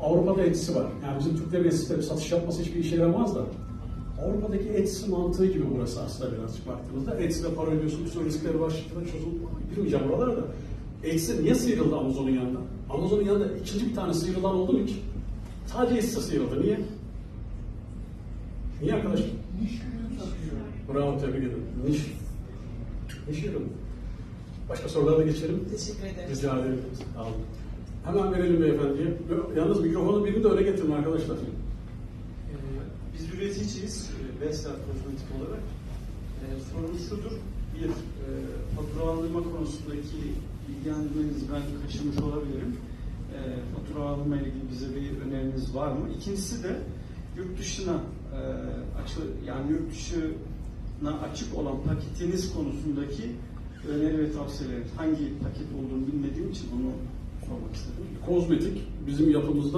Avrupa'da etsi var. Yani bizim Türklerin etsi satış yapması hiçbir işe yaramaz da. Avrupa'daki etsi mantığı gibi burası aslında birazcık baktığınızda. Etsi para ödüyorsun, bir sürü riskleri var, şirketler çözüm. Girmeyeceğim buralara da. Etsi niye sıyrıldı Amazon'un yanında? Amazon'un yanında ikinci bir tane sıyrılan oldu mu ki? Sadece etsi sıyrıldı. Niye? Niye arkadaşlar? Bravo, tebrik ederim. Niş. Niş ürün. Başka sorulara da geçelim. Teşekkür ederim. Rica ederim. Sağ olun. Hemen verelim beyefendiye. Yalnız mikrofonu birini de öyle getirin arkadaşlar. Ee, Biz üreticiyiz, e, Vestel Kozmetik olarak. Ee, Sorumuz şudur, bir, e, faturalandırma konusundaki bilgilendirmenizi ben kaçırmış olabilirim. E, faturalandırma ile ilgili bize bir öneriniz var mı? İkincisi de yurt dışına e, açı, yani yurt dışına açık olan paketiniz konusundaki öneri ve tavsiyeleriniz. Hangi paket olduğunu bilmediğim Kozmetik bizim yapımızda